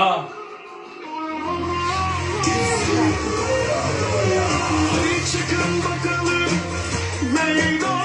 ya. Çıkın bakalım meydana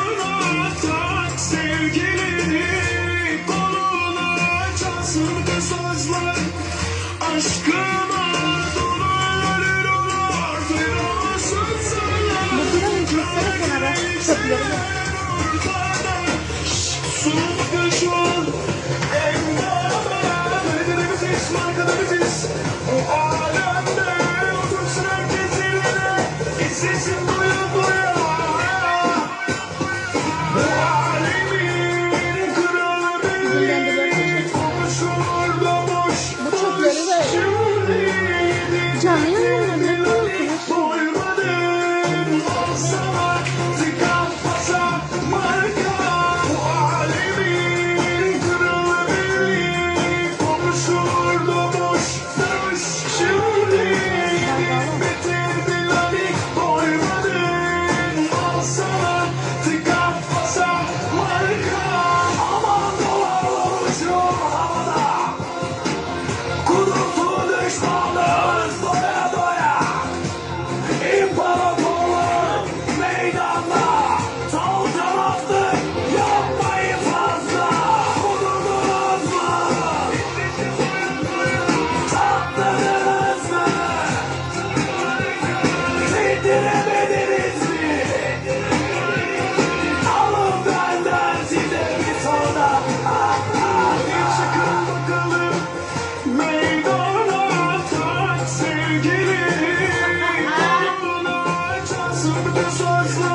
I'm sorry.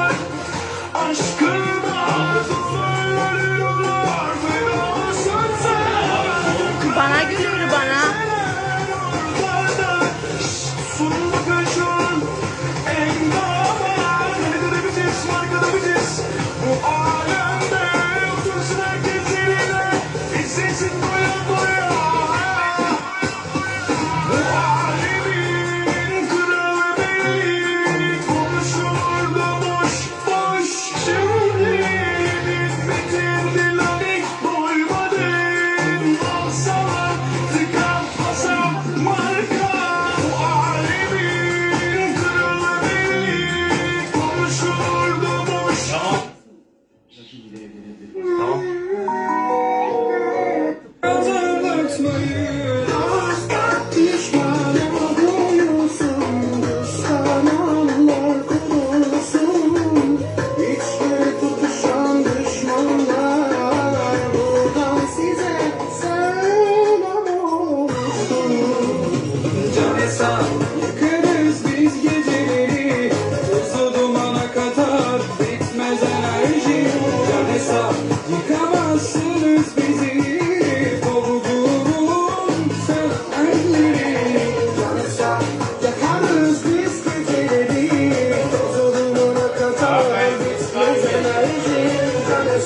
decidi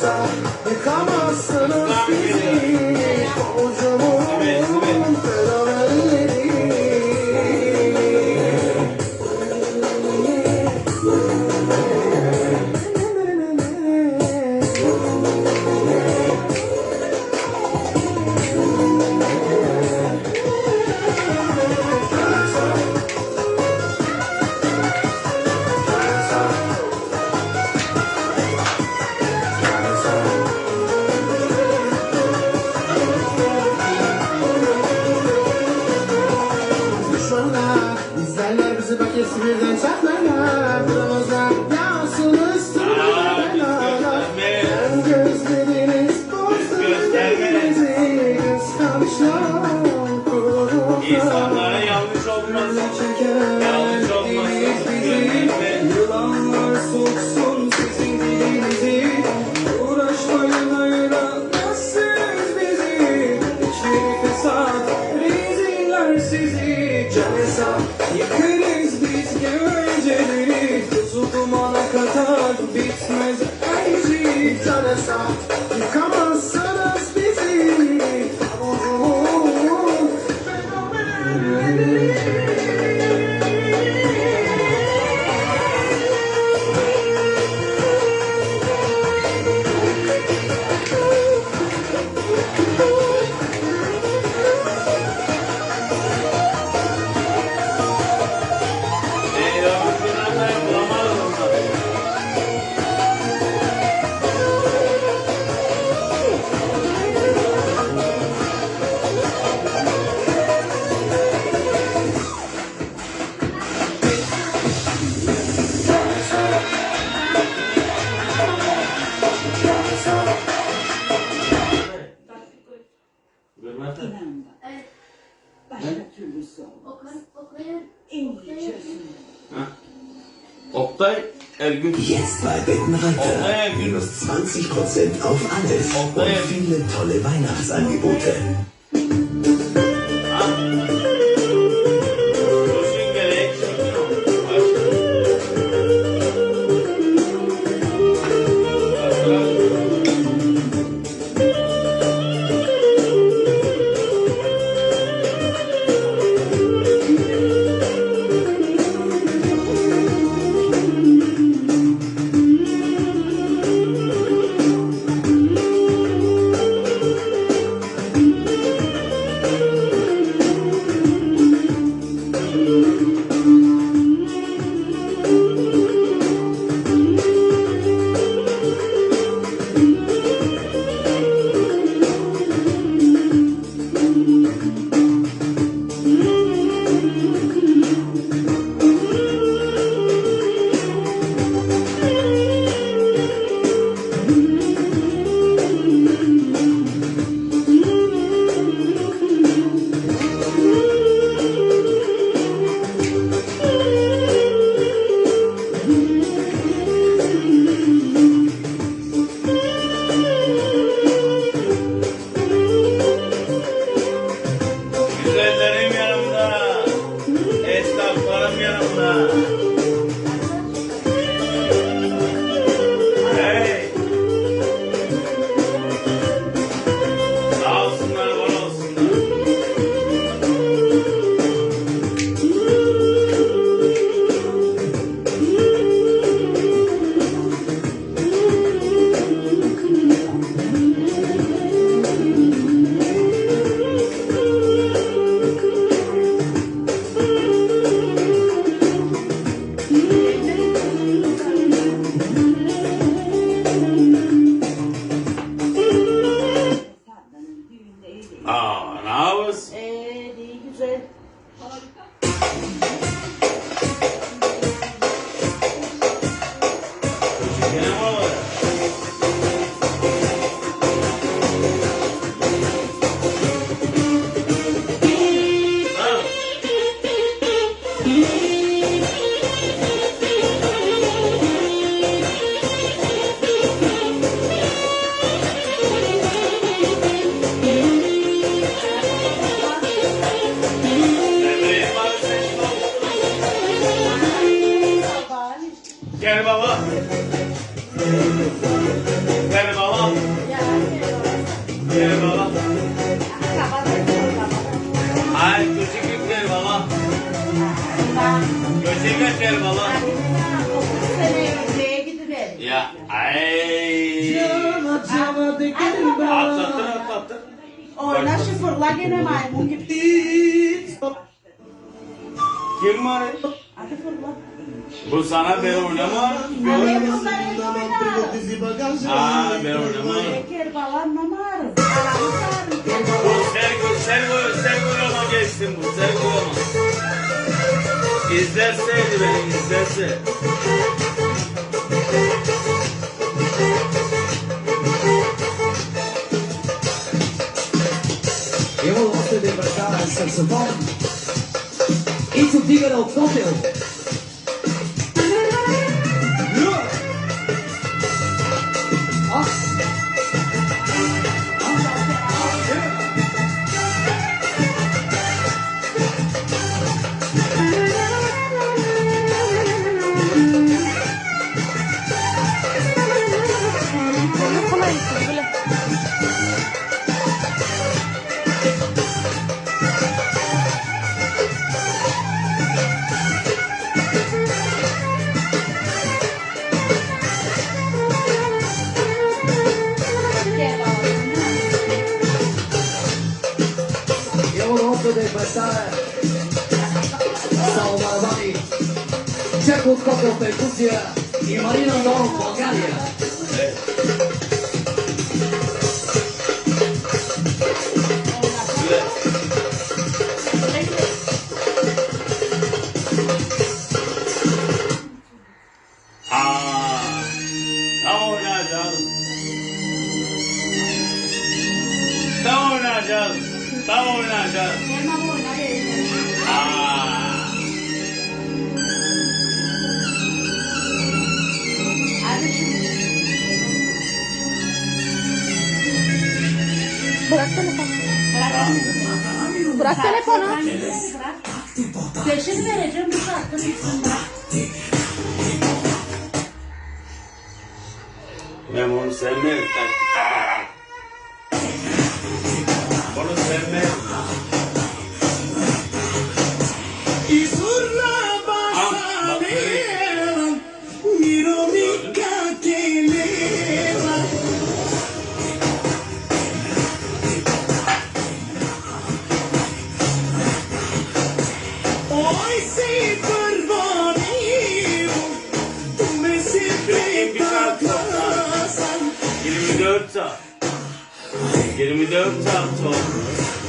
olsa yıkamazsınız bizi. Kocaman ferah Turn up. You couldn't. Jetzt bei Bettenreiter. Minus 20% auf alles. Und viele tolle Weihnachtsangebote. need Gel baba. Gel baba. Gel baba. Ay küçük gel baba. Küçük gel baba. Ya ay. Atlattın atlattın. Oyna şu fırla gene maymun gibi. Kim var? Hadi fırla. Bu sana ben oynama. Hadi bunlar elini Aa ben oynama. Şeker falan namar. Aramı sarın. Bu Sergo, Sergo, Sergo'yama geçtim bu, Sergo'yama. İzlerseydi beni, izlerse. Hemos gosto de embarcar al saxofón y su tigre представя Сало Барабани, Чеко Скоков, Перкусия и Марина Норов, България. Bırak telefonu. Bırak. Telefonu. Bırak. Vereceğim bu şarkının içinde. Ben onu sevmem. Onu sevmem. up top. Get him with the top talk.